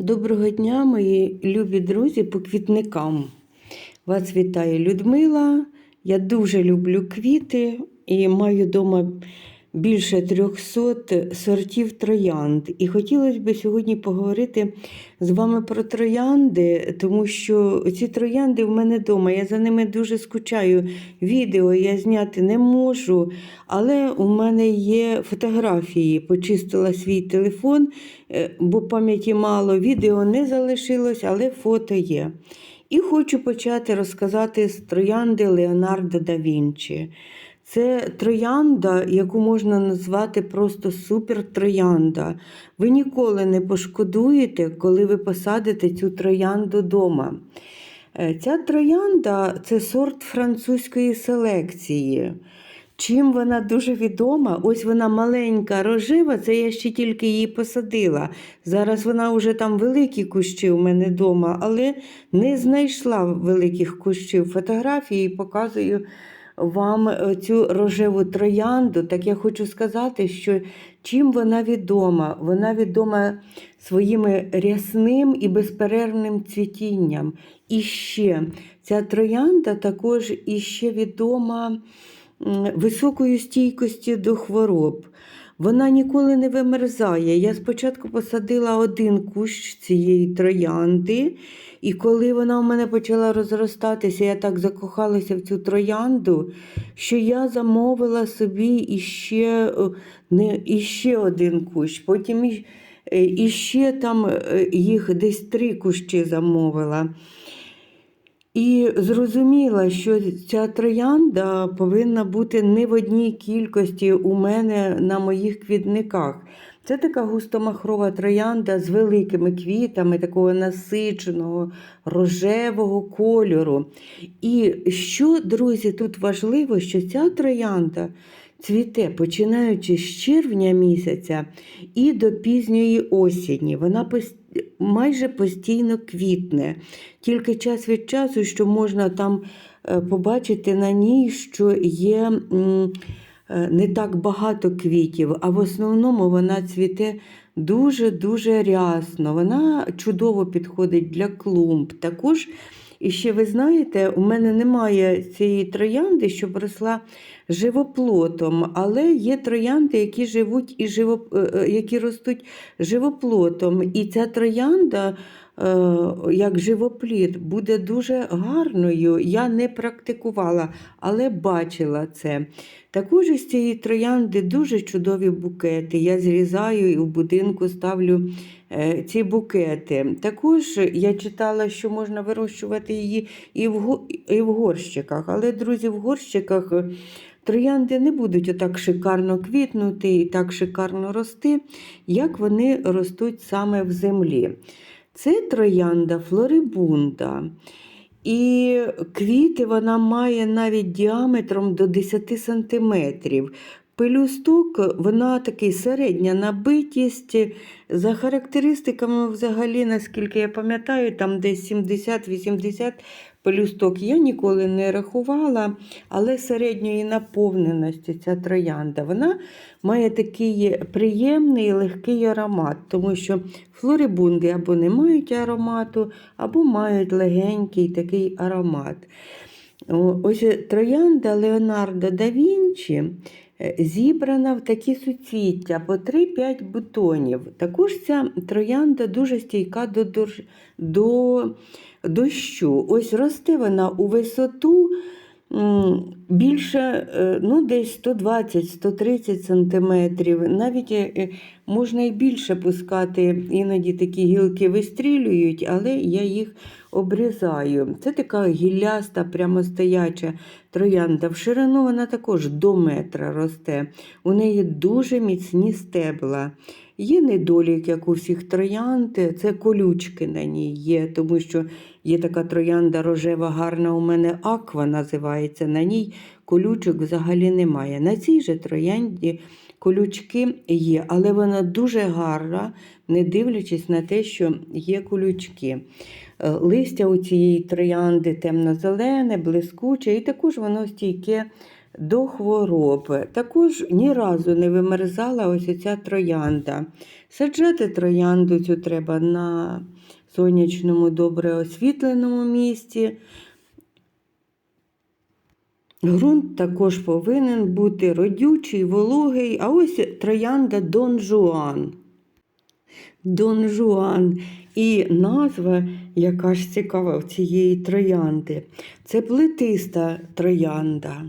Доброго дня, мої любі друзі по квітникам. Вас вітає Людмила. Я дуже люблю квіти і маю вдома більше 300 сортів троянд. І хотілося б сьогодні поговорити з вами про троянди, тому що ці троянди в мене вдома. Я за ними дуже скучаю. Відео я зняти не можу, але у мене є фотографії. Почистила свій телефон, е, бо пам'яті мало. Відео не залишилось, але фото є. І хочу почати розказати з троянди Леонардо да Вінчі. Це троянда, яку можна назвати просто супер-троянда. Ви ніколи не пошкодуєте, коли ви посадите цю троянду вдома. Е, Ця троянда це сорт французької селекції. Чим вона дуже відома? Ось вона маленька, рожева, це я ще тільки її посадила. Зараз вона вже там великі кущі у мене вдома, але не знайшла великих кущів. Фотографії показую вам е, цю рожеву троянду. Так я хочу сказати, що чим вона відома? Вона відома своїм рясним і безперервним цвітінням. І ще ця троянда також іще відома високою стійкості до хвороб. Вона ніколи не вимерзає. Я спочатку посадила один кущ цієї троянди, і коли вона у мене почала розростатися, я так закохалася в цю троянду, що я замовила собі іще, е, не, іще один кущ. Потім і- е, іще там е, їх десь три кущі замовила. І зрозуміла, що ця троянда повинна бути не в одній кількості у мене на моїх квітниках. Це така густомахрова троянда з великими квітами, такого насиченого рожевого кольору. І що, друзі, тут важливо, що ця троянда цвіте починаючи з червня місяця і до пізньої осені. Вона майже постійно квітне. Тільки час від часу, що можна там е, побачити на ній, що є е, не так багато квітів, а в основному вона цвіте дуже-дуже рясно. Вона чудово підходить для клумб. Також, і ще ви знаєте, у мене немає цієї троянди, щоб росла живоплотом, але є троянди, які живуть і живо, е, е, які ростуть живоплотом. І ця троянда. Е, Як живопліт буде дуже гарною. Я не практикувала, але бачила це. Також із цієї троянди дуже чудові букети. Я зрізаю і в будинку ставлю е, ці букети. Також я читала, що можна вирощувати її і в горщиках. Але, друзі, в горщиках е, троянди не будуть отак шикарно квітнути і так шикарно рости, як вони ростуть саме в землі. Це троянда флорибунда. І квіти вона має навіть діаметром до 10 сантиметрів. Пелюсток, вона такий середня набитість. За характеристиками, взагалі, наскільки я пам'ятаю, там десь 70-80 пелюсток я ніколи не рахувала, але середньої наповненості ця троянда. Вона має такий приємний легкий аромат, тому що флорибунди або не мають аромату, або мають легенький такий аромат. Ось троянда Леонардо да Вінчі зібрана в такі суцвіття по 3-5 бутонів. Також ця троянда дуже стійка до, до, до дощу. Ось росте вона у висоту більше е, ну, десь 120-130 сантиметрів. Навіть е, е, можна і більше пускати, іноді такі гілки вистрілюють, але я їх обрізаю. Це така гілляста, прямостояча троянда. В ширину вона також до метра росте. У неї дуже міцні стебла. Є недолік, як у всіх троянд, це колючки на ній є, тому що є така троянда рожева, гарна у мене аква називається. На ній колючок взагалі немає. На цій же троянді колючки є, але вона дуже гарна, не дивлячись на те, що є колючки. Е, Листя у цієї троянди темно-зелене, блискуче, і також воно стійке до хвороб. Також ні разу не вимерзала ось ця троянда. Саджати троянду цю треба на сонячному, добре освітленому місці. Ґрунт також повинен бути родючий, вологий, а ось троянда Дон Жуан. Дон Жуан. І назва, яка ж цікава в цієї троянди, це плетиста троянда.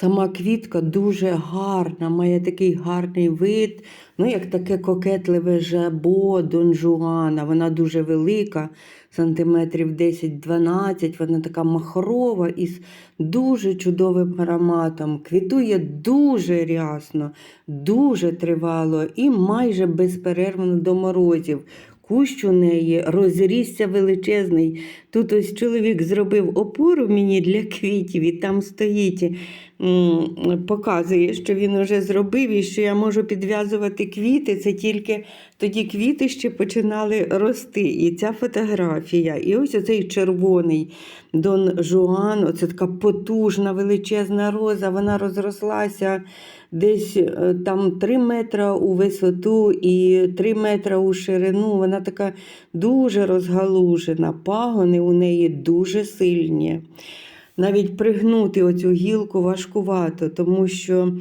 Сама квітка дуже гарна, має такий гарний вид, ну як таке кокетливе жабо Дон Жуана. Вона дуже велика, сантиметрів 10-12, вона така махрова із дуже чудовим ароматом. Квітує дуже рясно, дуже тривало і майже безперервно до морозів. Кущ у неї розрісся величезний. Тут ось чоловік зробив опору мені для квітів, і там стоїть, показує, що він вже зробив, і що я можу підв'язувати квіти. Це тільки тоді квіти ще починали рости. І ця фотографія. І ось оцей червоний Дон Жуан, оце така потужна величезна роза, вона розрослася десь е, там 3 метри у висоту і 3 метри у ширину. Вона така дуже розгалужена. Пагони у неї дуже сильні. Навіть пригнути оцю гілку важкувато, тому що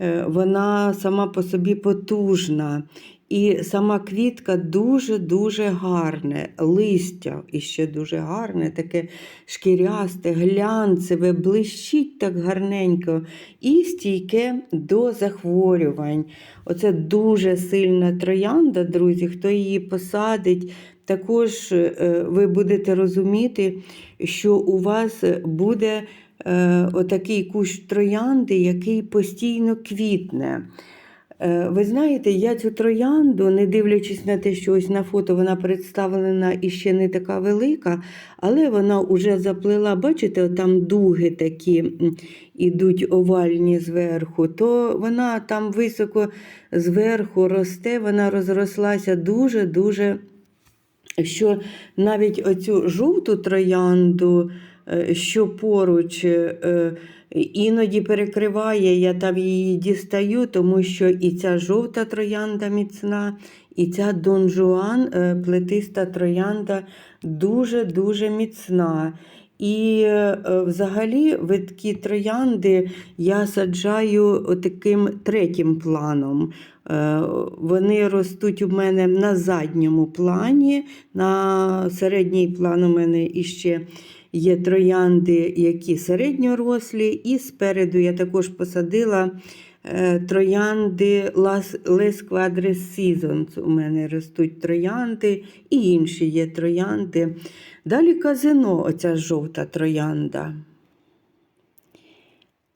е, вона сама по собі потужна. І сама квітка дуже-дуже гарне, листя іще дуже гарне, таке шкірясте, глянцеве, блищить так гарненько і стійке до захворювань. Оце дуже сильна троянда, друзі. Хто її посадить, також е, ви будете розуміти, що у вас буде е, отакий кущ троянди, який постійно квітне. Е, Ви знаєте, я цю троянду, не дивлячись на те, що ось на фото вона представлена і ще не така велика, але вона вже заплила, бачите, там дуги такі ідуть овальні зверху, то вона там високо зверху росте, вона розрослася дуже-дуже, що навіть оцю жовту троянду, що поруч. е, Іноді перекриває, я там її дістаю, тому що і ця жовта троянда міцна, і ця Дон Жуан, е, плетиста троянда, дуже-дуже міцна. І е, взагалі видкі троянди я саджаю таким третім планом. Е, Вони ростуть у мене на задньому плані, на середній план у мене іще є троянди, які середньорослі, і спереду я також посадила е, троянди Les Quadres Seasons. У мене ростуть троянди і інші є троянди. Далі казино, оця жовта троянда.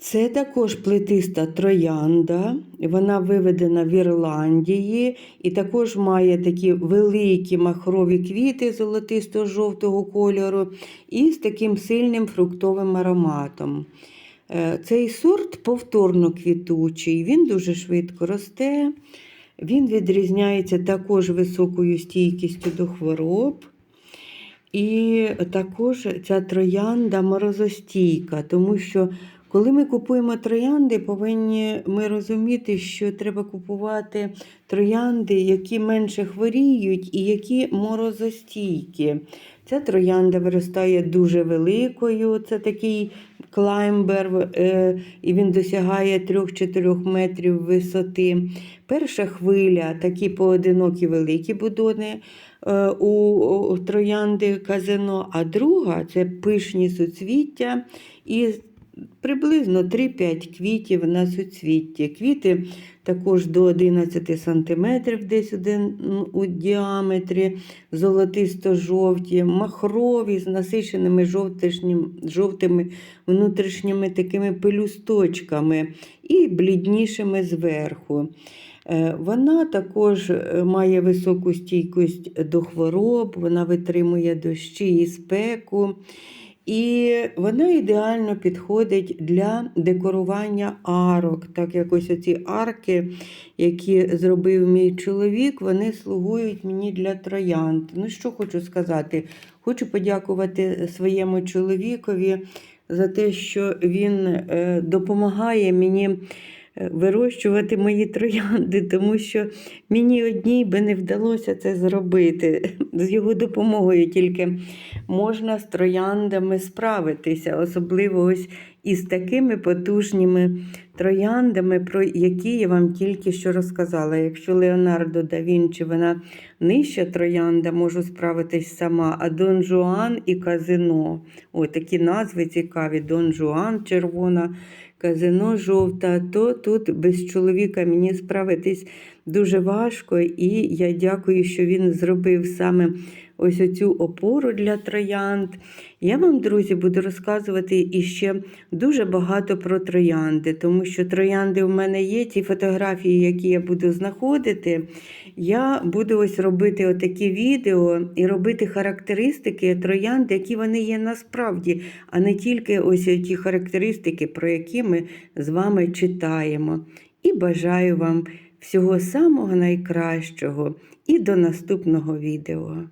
Це також плетиста троянда, вона виведена в Ірландії і також має такі великі махрові квіти золотисто-жовтого кольору і з таким сильним фруктовим ароматом. Е, Цей сорт повторно квітучий, він дуже швидко росте, він відрізняється також високою стійкістю до хвороб. І також ця троянда морозостійка, тому що коли ми купуємо троянди, повинні ми розуміти, що треба купувати троянди, які менше хворіють і які морозостійкі. Ця троянда виростає дуже великою, це такий клаймбер, е, і він досягає 3-4 метрів висоти. Перша хвиля такі поодинокі великі будони е, у, троянди казино, а друга це пишні суцвіття і приблизно 3-5 квітів на суцвітті. Квіти також до 11 см десь один у діаметрі, золотисто-жовті, махрові з насиченими жовтими внутрішніми такими пелюсточками і бліднішими зверху. Е, Вона також е, має високу стійкість до хвороб, вона витримує дощі і спеку. І вона ідеально підходить для декорування арок. Так як ось ці арки, які зробив мій чоловік, вони слугують мені для троянд. Ну, що хочу сказати? Хочу подякувати своєму чоловікові за те, що він е, допомагає мені вирощувати мої троянди, тому що мені одній би не вдалося це зробити. З його допомогою тільки можна з трояндами справитися, особливо ось із такими потужними трояндами, про які я вам тільки що розказала. Якщо Леонардо да Вінчі вона нижча троянда, можу справитись сама, а Дон Жуан і Казино. Ой, такі назви цікаві: Дон Жуан червона, казино жовта, то тут без чоловіка мені справитись дуже важко. І я дякую, що він зробив саме ось оцю опору для троянд. Я вам, друзі, буду розказувати іще дуже багато про троянди, тому що троянди в мене є, ті фотографії, які я буду знаходити. Я буду ось робити отакі відео і робити характеристики троянд, які вони є насправді, а не тільки ось ті характеристики, про які ми з вами читаємо. І бажаю вам всього самого найкращого і до наступного відео.